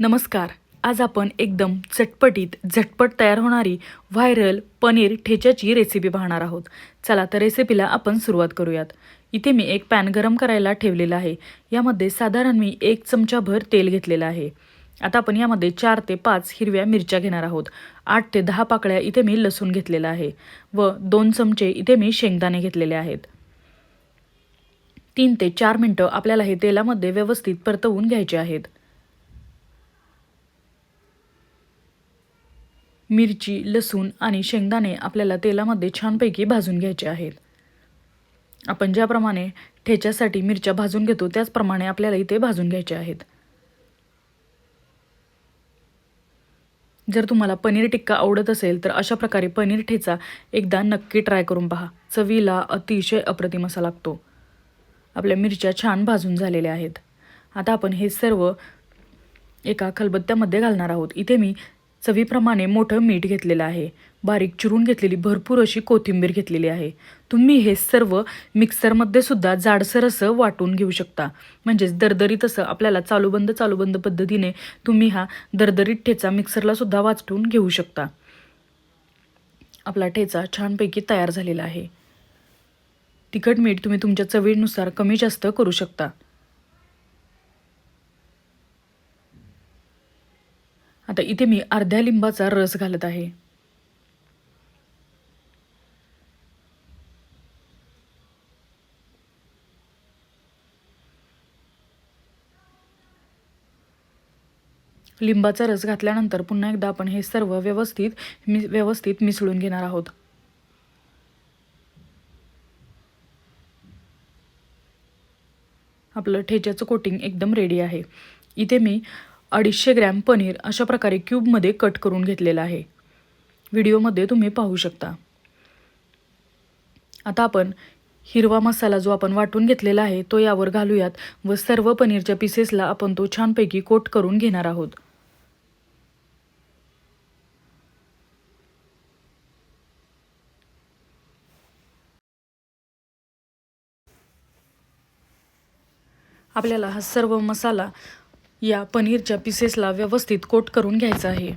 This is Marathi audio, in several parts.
नमस्कार. आज आपण एकदम चटपटीत झटपट तयार होणारी व्हायरल पनीर ठेच्याची रेसिपी पाहणार आहोत. चला तर रेसिपीला आपण सुरुवात करूयात. इथे मी एक पॅन गरम करायला ठेवलेला आहे. यामध्ये साधारण मी एक चमचाभर तेल घेतलेलं आहे. आता आपण यामध्ये चार ते पाच हिरव्या मिरच्या घेणार आहोत. आठ ते दहा पाकळ्या इथे मी लसूण घेतलेला आहे व दोन चमचे इथे मी शेंगदाणे घेतलेले आहेत. तीन ते चार मिनटं आपल्याला हे तेलामध्ये व्यवस्थित परतवून घ्यायचे आहेत. मिरची लसूण आणि शेंगदाणे आपल्याला तेलामध्ये छानपैकी भाजून घ्यायचे आहेत. आपण ज्याप्रमाणे ठेच्यासाठी मिरच्या भाजून घेतो त्याचप्रमाणे आपल्याला इथे भाजून घ्यायचे आहेत. जर तुम्हाला पनीर टिक्का आवडत असेल तर अशा प्रकारे पनीर ठेचा एकदा नक्की ट्राय करून पहा. चवीला अतिशय अप्रतिम असा लागतो. आपल्या मिरच्या छान भाजून झालेल्या आहेत. आता आपण हे सर्व एका खलबत्त्यामध्ये घालणार आहोत. इथे मी चवीप्रमाणे मोठं मीठ घेतलेलं आहे. बारीक चिरून घेतलेली भरपूर अशी कोथिंबीर घेतलेली आहे. तुम्ही हे सर्व मिक्सरमध्ये सुद्धा जाडसर असं वाटून घेऊ शकता. म्हणजेच दरदरीत असं आपल्याला चालूबंद चालूबंद पद्धतीने तुम्ही हा दरदरीत ठेचा मिक्सरला सुद्धा वाटून घेऊ शकता. आपला ठेचा छानपैकी तयार झालेला आहे. तिखट मीठ तुम्ही तुमच्या चवीनुसार कमी जास्त करू शकता. आता इथे मी अर्ध्या लिंबाचा रस घालत आहे. लिंबाचा रस घातल्यानंतर पुन्हा एकदा आपण हे सर्व व्यवस्थित मि व्यवस्थित मिसळून घेणार आहोत. आपलं ठेच्याचं कोटिंग एकदम रेडी आहे. इथे मी अडीचशे ग्रॅम पनीर अशा प्रकारे क्यूबमध्ये कट करून घेतलेलं आहे. व्हिडिओमध्ये तुम्ही पाहू शकता. आता आपण हिरवा मसाला जो आपण वाटून घेतलेला आहे तो यावर घालूयात व सर्व पनीरच्या पीसेसला आपण तो छानपैकी कोट करून घेणार आहोत. आपल्याला हा सर्व मसाला या पनीरच्या पीसेसला व्यवस्थित कोट करून घ्यायचं आहे.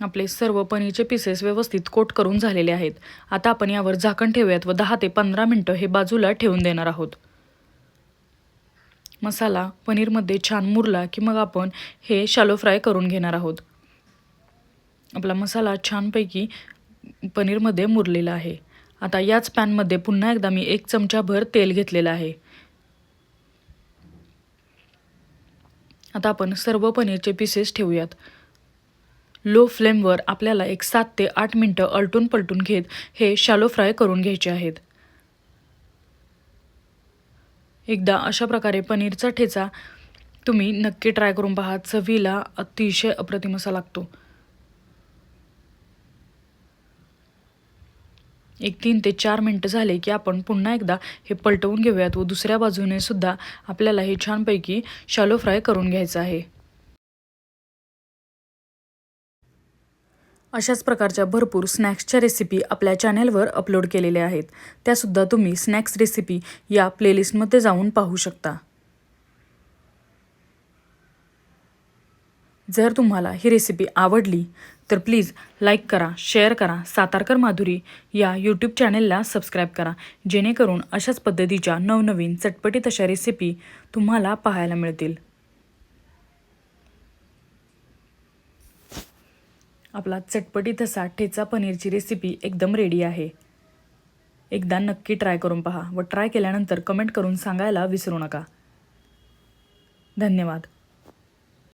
आपले सर्व पनीरचे पीसेस व्यवस्थित कोट करून झालेले आहेत. आता आपण यावर झाकण ठेवूयात व दहा ते पंधरा मिनटं हे बाजूला ठेवून देणार आहोत. मसाला पनीरमध्ये छान मुरला की मग आपण हे शालो फ्राय करून घेणार आहोत. आपला मसाला छानपैकी पनीरमध्ये मुरलेला आहे. आता याच पॅनमध्ये पुन्हा एकदा मी एक चमचाभर तेल घेतलेलं आहे. आता आपण सर्व पनीरचे पीसेस ठेवूयात. लो फ्लेमवर आपल्याला एक सात ते आठ मिनटं अलटून पलटून घेत हे शालो फ्राय करून घ्यायचे आहेत. एकदा अशा प्रकारे पनीरचा ठेचा तुम्ही नक्की ट्राय करून पहा. चवीला अतिशय अप्रतिम असा लागतो. एक तीन ते चार मिनटं झाले की आपण पुन्हा एकदा हे पलटवून घेऊयात व दुसऱ्या बाजूने सुद्धा आपल्याला हे छानपैकी शालो फ्राय करून घ्यायचं आहे. अशाच प्रकारच्या भरपूर स्नॅक्सच्या रेसिपी आपल्या चॅनेलवर अपलोड केलेल्या आहेत. त्यासुद्धा तुम्ही स्नॅक्स रेसिपी या प्लेलिस्टमध्ये जाऊन पाहू शकता. जर तुम्हाला ही रेसिपी आवडली तर प्लीज लाईक करा शेअर करा सातारकर माधुरी या यूट्यूब चॅनेलला सबस्क्राईब करा. जेणेकरून अशाच पद्धतीच्या नवनवीन चटपटीत अशा रेसिपी तुम्हाला पाहायला मिळतील. आपला चटपटीत असा ठेचा पनीरची रेसिपी एकदम रेडी आहे. एकदा नक्की ट्राय करून पहा व ट्राय केल्यानंतर कमेंट करून सांगायला विसरू नका. धन्यवाद.